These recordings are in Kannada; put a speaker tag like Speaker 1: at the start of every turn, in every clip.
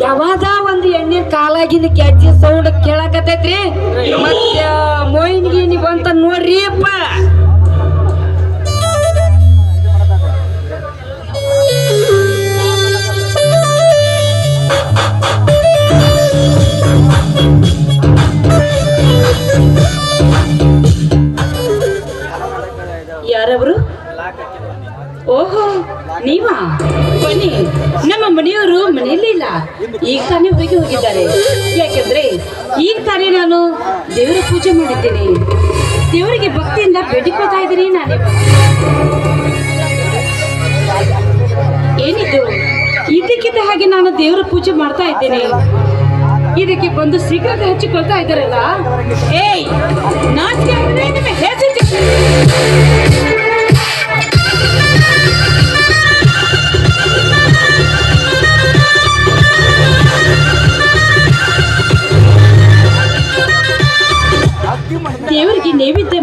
Speaker 1: ಯಾವಾಗ ಒಂದು ಎಣ್ಣೆ ಕಾಲಾಗಿನ ಕ್ಯಾಚಿ ಸೌಂಡ್ ಕೇಳಕತೈತ್ರಿ ಮತ್ತೆ ಮೋಯಿನ್ ಗೀನಿ ಬಂತ ನೋಡ್ರಿ ಅಪ್ಪ.
Speaker 2: ಯಾರವರು? ಓಹೋ ನೀವಾ? ಬನ್ನಿ. ನಮ್ಮ ಮನೆಯವರು ಇಲ್ಲ ಈಗ ತಾನೇ ಹೋಗಿ ಹೋಗಿದ್ದಾರೆ. ಯಾಕೆಂದ್ರೆ ಈಗ ತಾನೇ ನಾನು ದೇವರ ಪೂಜೆ ಮಾಡಿದ್ದೇನೆ. ದೇವರಿಗೆ ಭಕ್ತಿಯಿಂದ ಬೇಡಿಕೊಳ್ತಾ ಇದ್ದೀನಿ ನಾನೇ. ಏನಿದು? ಇದಕ್ಕಿದ್ದ ಹಾಗೆ ನಾನು ದೇವರ ಪೂಜೆ ಮಾಡ್ತಾ ಇದ್ದೇನೆ. ಇದಕ್ಕೆ ಬಂದು ಸೀಕ್ರೆಟ್ ಹಚ್ಚಿಕೊಳ್ತಾ ಇದ್ದಾರಲ್ಲ? ಏಯ್ ನಾಟ್ಯ ಅಂದ್ರೆ ನಿಮಗೆ ಹೆಸರು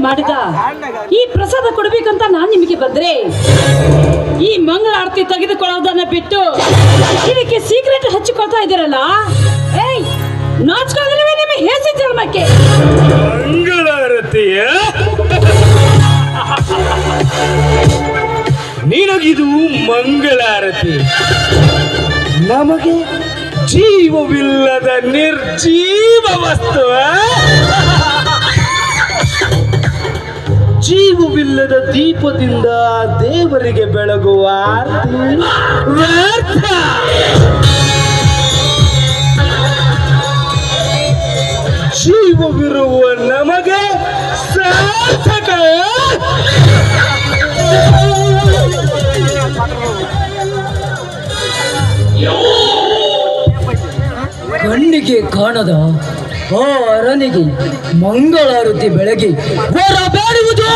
Speaker 2: ಮಾಡಿದ ಈ ಪ್ರಸಾದ ಕೊಡಬೇಕಂತ ನಾನು ನಿಮಗೆ ಬಂದ್ರೆ ಈ ಮಂಗಳ ಆರತಿ ತೆಗೆದುಕೊಳ್ಳೋದನ್ನ ಬಿಟ್ಟು ಇದಕ್ಕೆ ಸೀಕ್ರೆಟ್ ಹಚ್ಚಿಕೊಳ್ತಾ ಇದ್ದೀರಲ್ಲ? ಏಯ್ ನಿಮಗೆ ನಿಮ್ಮ ಜನ್ಮಕ್ಕೆ?
Speaker 3: ಮಂಗಳಾರತಿಯ ನಿನಗಿದು ಮಂಗಳಾರತಿ ನಮಗೆ ಜೀವವಿಲ್ಲದ ನಿರ್ಜೀವ ವಸ್ತು ಜೀವವಿಲ್ಲದ ದೀಪದಿಂದ ದೇವರಿಗೆ ಬೆಳಗುವ ಜೀವವಿರುವ ನಮಗೆ ಸಾರ್ಥಕ.
Speaker 1: ಕಣ್ಣಿಗೆ ಕಾಣದ ಆ ಮಂಗಳ ಋತಿ ಬೆಳಗ್ಗೆ ಹೊರಬೇಡುವುದು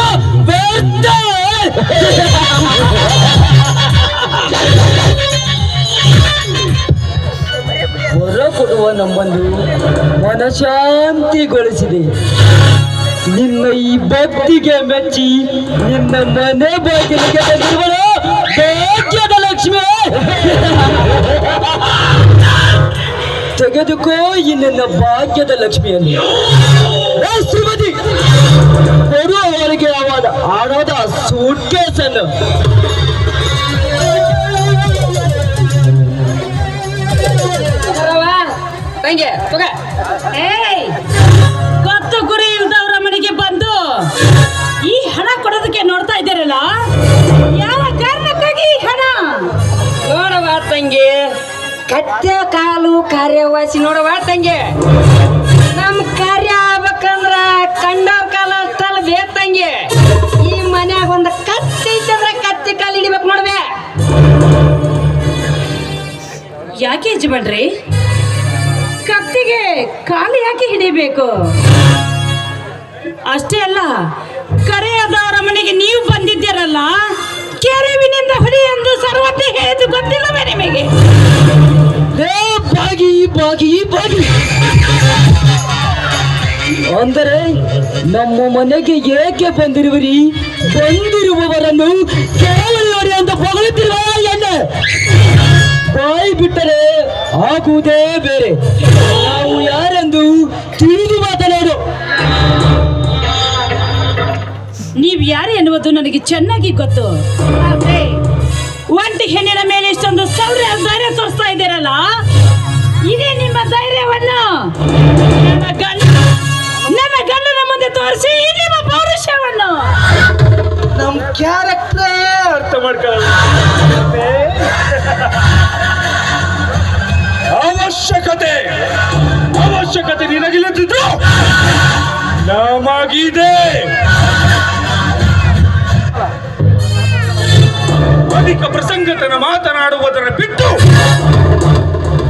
Speaker 1: ವ್ಯರ್ಥ. ಹೊರ ಕೊಡುವ ನಮ್ಮನ್ನು ಮನಶಾಂತಿಗೊಳಿಸಿದೆ. ನಿನ್ನ ಈ ಭಕ್ತಿಗೆ ಮೆಚ್ಚಿ ನಿನ್ನ ಮನೆ ಬಾಗಿಲಿಗೆ ಲಕ್ಷ್ಮೀ ಲಕ್ಷ್ಮಿ. ತೆಗೆದುಕೋ ಈ ನಿನ್ನ ಭಾಗ್ಯದ ಲಕ್ಷ್ಮಿಯನ್ನು. ಶ್ರೀಮತಿ! ಕೊಡುವವರಿಗೆ ಅವರಿಗೆ ಹಣದ ಸೂಟ್ ಕೇಸನ್ನು
Speaker 4: ಕತ್ತೆ ಕಾಲು ಕಾರ್ಯವಾಸಿ ನೋಡವ ತಂಗಿ. ನಮ್ ಕಾರ್ಯ ಆಗ್ಬೇಕಂದ್ರ ಕಂಡವ್ರ ಕಾಲ ಅಷ್ಟಲ್ಲ ಬೇಕ್ ತಂಗಿ. ಈ ಮನ್ಯಾಗ ಒಂದ್ ಕತ್ತಿ ಇತ್ತಂದ್ರ ಕತ್ತಿ ಕಾಲು ಹಿಡಿಬೇಕು ನೋಡ್ಬೆ
Speaker 2: ಯಾಕೆ ಯಜಮಾನ್ರಿ? ಕತ್ತಿಗೆ ಕಾಲು ಯಾಕೆ ಹಿಡಿಬೇಕು? ಅಷ್ಟೇ ಅಲ್ಲ, ಕರೆಯದವರ ಮನೆಗೆ ನೀವು ಬಂದಿದ್ದೀರಲ್ಲ, ಕೆರೆವಿನಿಂದ ಹೊಡಿ ಎಂದು ಸರ್ವತೆ ಹೇಳಿದ್ದು ಗೊತ್ತಿಲ್ಲವೇ ನಿಮಗೆ?
Speaker 1: ಏ ಬಾಗಿ ಬಾಗಿ ಬಾಗಿ. ಅಂದರೆ ನಮ್ಮ ಮನೆಗೆ ಏಕೆ ಬಂದಿರುವಿರಿ? ಬಂದಿರುವವರನ್ನು ಕೇವಲ ಅಂತ ಹೊಗಳುತ್ತಿರುವ ಎಣ್ಣೆ ಬಾಯಿ ಬಿಟ್ಟರೆ ಆಗುವುದೇ ಬೇರೆ. ನಾವು ಯಾರೆಂದು ತಿಳಿದು ಮಾತನಾಡು.
Speaker 2: ನೀವು ಯಾರು ಎನ್ನುವುದು ನನಗೆ ಚೆನ್ನಾಗಿ ಗೊತ್ತು.
Speaker 3: ಅವಶ್ಯಕತೆ ಅವಶ್ಯಕತೆ ನಿನಗಿಲ್ಲದಿದ್ರು ನಮಗಿದೆ. ಅಧಿಕ ಪ್ರಸಂಗತನ ಮಾತನಾಡುವುದನ್ನು ಬಿಟ್ಟು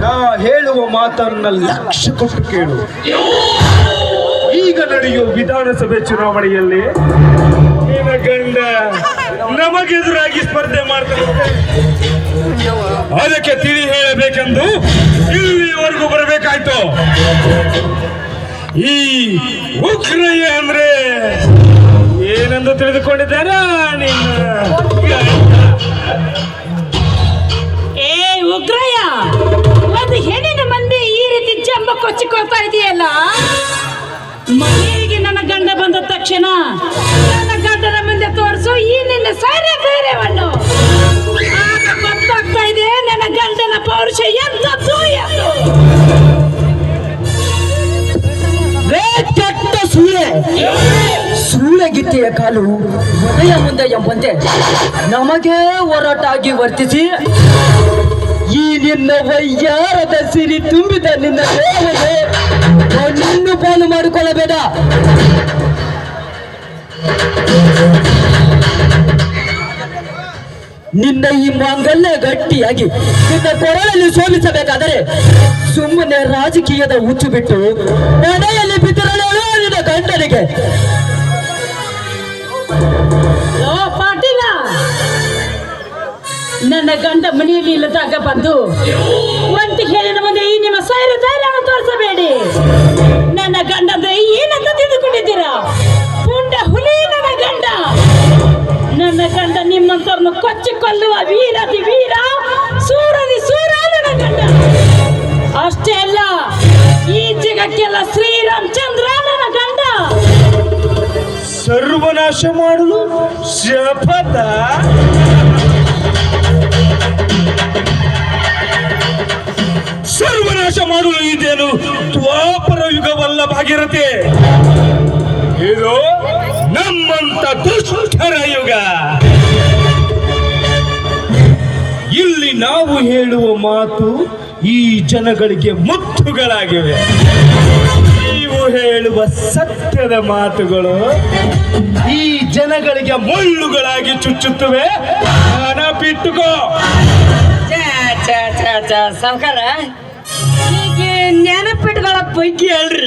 Speaker 3: ನಾ ಹೇಳುವ ಮಾತನ್ನ ಲಕ್ಷ್ಯ ಕೊಟ್ಟು ಕೇಳು. ಈಗ ನಡೆಯುವ ವಿಧಾನಸಭೆ ಚುನಾವಣೆಯಲ್ಲಿ ನಿನ್ನ ಗಂಡ ನಮಗೆದುರಾಗಿ ಸ್ಪರ್ಧೆ ಮಾಡ್ತಾರೆ ಅದಕ್ಕೆ ತಿಳಿ ಹೇಳಬೇಕೆಂದು ಇಲ್ಲಿವರೆಗೂ ಬರಬೇಕಾಯ್ತು. ಈ ಉಗ್ರಯ್ಯ ಅಂದ್ರೆ ಏನೆಂದು ತಿಳಿದುಕೊಂಡಿದ್ದಾರ
Speaker 2: ಏ ಉಗ್ರಯ್ಯ ಒಂದು ಹೆಣ್ಣಿನ ಮಂದಿ ಈ ರೀತಿ ಜಂಬ ಕೊಚ್ಚಿಕೊಳ್ತಾ ಇದೆಯಲ್ಲ? ಮನೆಗೆ ನನ್ನ ಗಂಡ ಬಂದ ತಕ್ಷಣ ನಿನ್ನ ಸಾರೆ ಬೇರೆವನ್ನು. ಆಗ ಗೊತ್ತಾಗ್ತಾ ಇದೆ, ನನ್ನ ಗಂಡನ ಪೌರುಷ ಎಂತದ್ದು ಎಂದು
Speaker 1: ಕೆಟ್ಟ ಸೂಳೆ. ಸೂಳೆಗಿತ್ತೆಯ ಕಾಲು ಮನೆಯ ಮುಂದೆ ಎಂಬಂತೆ ನಮಗೆ ಹೊರಟಾಗಿ ವರ್ತಿಸಿ, ಈ ನಿನ್ನ ವೈಯಾರದ ಸಿರಿ ತುಂಬಿದ ನಿನ್ನ ದೇಹವೇ ನಿನ್ನು ಪಾಲು ಮಾಡಿಕೊಳ್ಳಬೇಡ. ನಿನ್ನ ಈ ಮಾಂಗಲ್ಯ ಗಟ್ಟಿಯಾಗಿ ನಿನ್ನ ಕೊರಳಲ್ಲಿ ಸೋಲಿಸಬೇಕಾದರೆ ಸುಮ್ಮನೆ ರಾಜಕೀಯದ ಹುಚ್ಚು ಬಿಟ್ಟು ಮನೆಯಲ್ಲಿ ಬಿದ್ದಿರಲು ನಿನ್ನ ಗಂಡನಿಗೆ.
Speaker 2: ನನ್ನ ಗಂಡ ಮನೆಯಲ್ಲಿ ಇಲ್ಲದಾಗ ಬಂದು ಒಂಟಿ ಹೇಳಿದ ಮುಂದೆ ಈ ನಿಮ್ಮ ಸೈರ ತೋರಿಸಬೇಡಿ. ನನ್ನ ಗಂಡ
Speaker 3: ಸರ್ವನಾಶ ಮಾಡಲು ಶಪಥ ಸರ್ವನಾಶ ಮಾಡಲು ಇದೇನು ದ್ವಾಪರ ಯುಗವಲ್ಲ ಭಾಗಿರತೆ ಇದು ನಮ್ಮಂತ ದುಷ್ಟರ ಯುಗ. ಇಲ್ಲಿ ನಾವು ಹೇಳುವ ಮಾತು ಈ ಜನಗಳಿಗೆ ಮುತ್ತುಗಳಾಗಿವೆ. ಹೇಳುವ ಸತ್ಯದ ಮಾತುಗಳು ಈ ಜನಗಳಿಗೆ ಮುಳ್ಳುಗಳಾಗಿ ಚುಚ್ಚುತ್ತವೆ. ಬಿಟ್ಟುಕೋ.
Speaker 1: ಸಾವುಕಾರ. ಈಗ ನೆನಪಿಟ್ಗಳ ಪೈಕಿ ಹೇಳ್ರಿ.